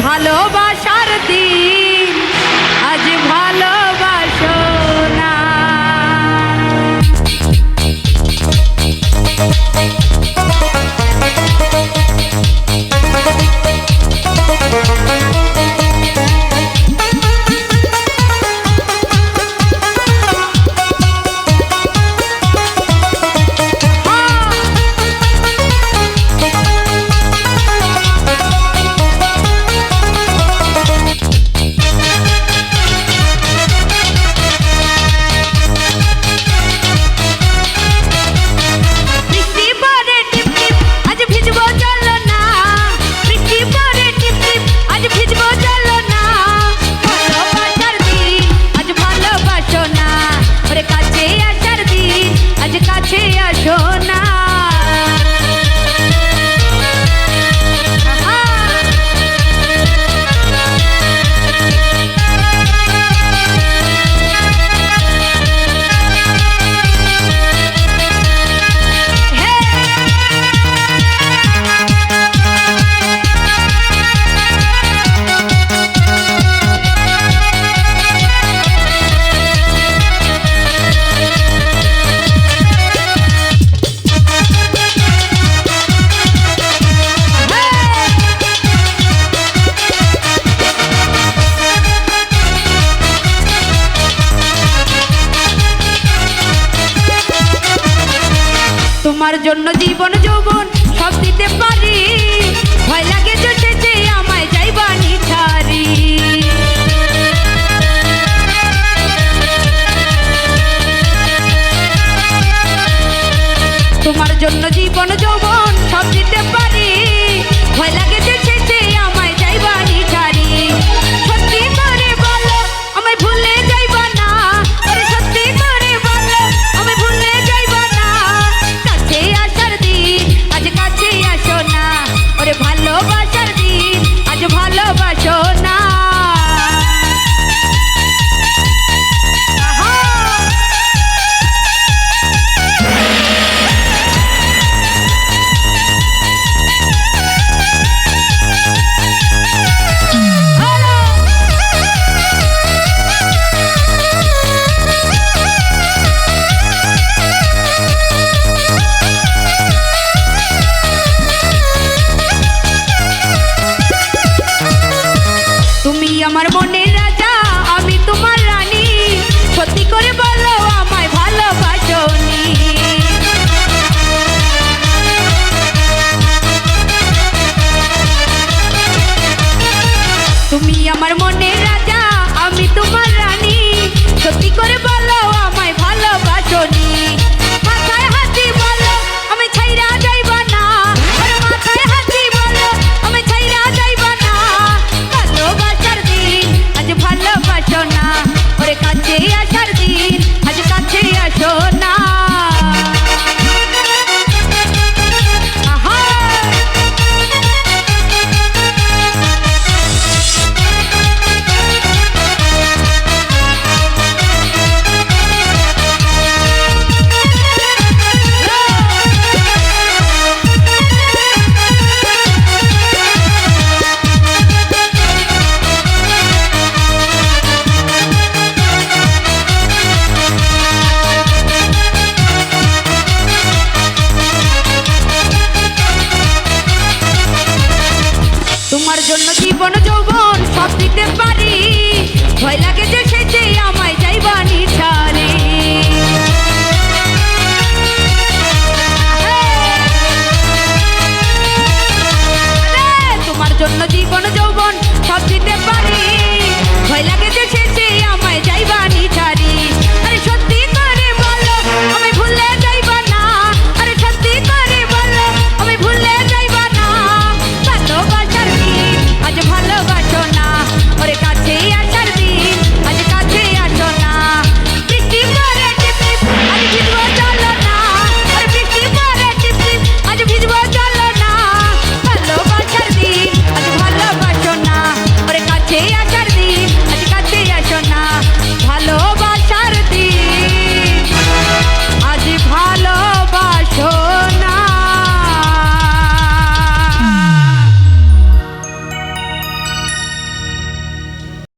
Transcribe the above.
ভালোবাসার দিন আজ ভালোবাসো না। Thank তোমার জন্য জীবন যৌবন সব দিতে পারি। ভয় লাগে জোটে যে আমায় যাইবানি ছাড়ি। তোমার জন্য জীবন যৌবন রাজা আমি তোমার রানী। সত্যি করে বলো জন্য জীবন যৌবন, সব দিতে পারি। ভয় লাগে যে সেজে আমায় যাইবা নিশানে তোমার জন্য জীবন যৌবন, সব দিতে পারি। ভয় লাগে যে